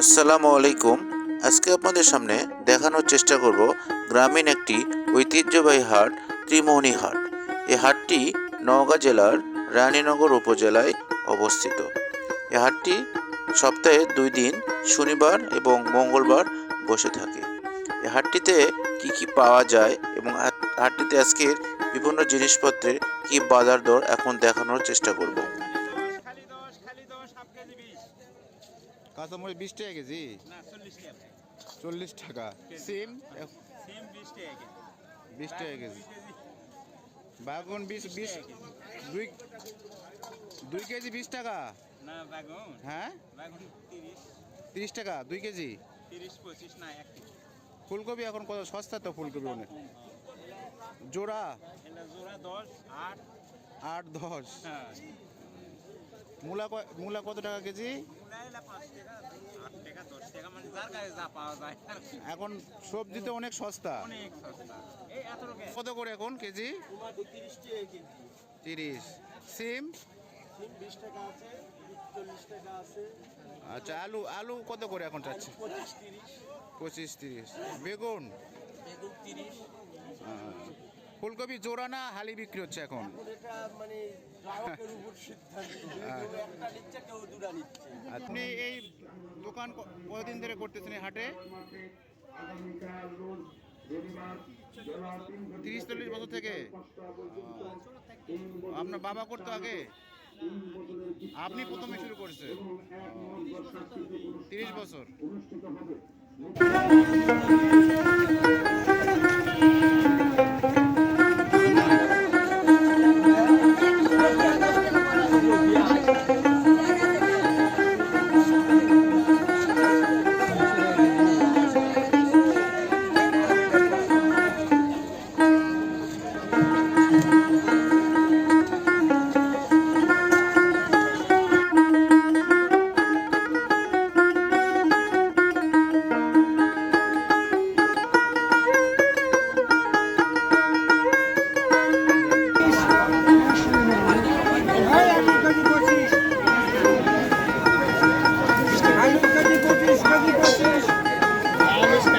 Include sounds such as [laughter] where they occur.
আসসালামু আলাইকুম। আজকে আপনাদের সামনে দেখানোর চেষ্টা করব গ্রামীণ একটি ঐতিহ্যবাহী হাট, ত্রিমোহনী হাট। এই হাটটি নওগাঁ জেলার রানীনগর উপজেলায় অবস্থিত। এই হাটটি সপ্তাহে দুই দিন, শনিবার এবং মঙ্গলবার বসে থাকে। এই হাটটিতে কি কি পাওয়া যায় এবং হাটটিতে আজকের বিভিন্ন জিনিসপত্রের কি বাজার দর এখন দেখানোর চেষ্টা করব। কাঁচামরিচ বিশ টাকা কেজি? না চল্লিশ টাকা সিম বিশ টাকা কেজি। বাগুন বিশ বিশ দুই দুই কেজি বিশ টাকা? হ্যাঁ? তিরিশ। টাকা দুই কেজি? ফুলকপি এখন কত? সস্তা তো ফুলকপি অনেক। জোড়া? জোড়া দশ আট। আট দশ। হ্যাঁ। মূলা মূলা কত টাকা কেজি। এখন অনেক সস্তা অনেক সস্তা। কত করে এখন কেজি? তিরিশ। সিম? আচ্ছা আলু আলু কত করে এখন চাচ্ছে পঁচিশ, তিরিশ। বেগুন? বেগুন তিরিশ ফুলকপি জোড়া না হালি বিক্রি হচ্ছে এখন? এটা মানে গ্রাহকের উপর সিদ্ধান্ত। [laughs] একটা নিচ্ছে কেউ দুটা নিচ্ছে। আপনি এই দোকান কতদিন ধরে করতেছেন এই হাটে? তিরিশ চল্লিশ বছর থেকে? আপনার বাবা করতো আগে? আপনি প্রথমে শুরু করেছেন? তিরিশ বছর। [laughs] Thomas.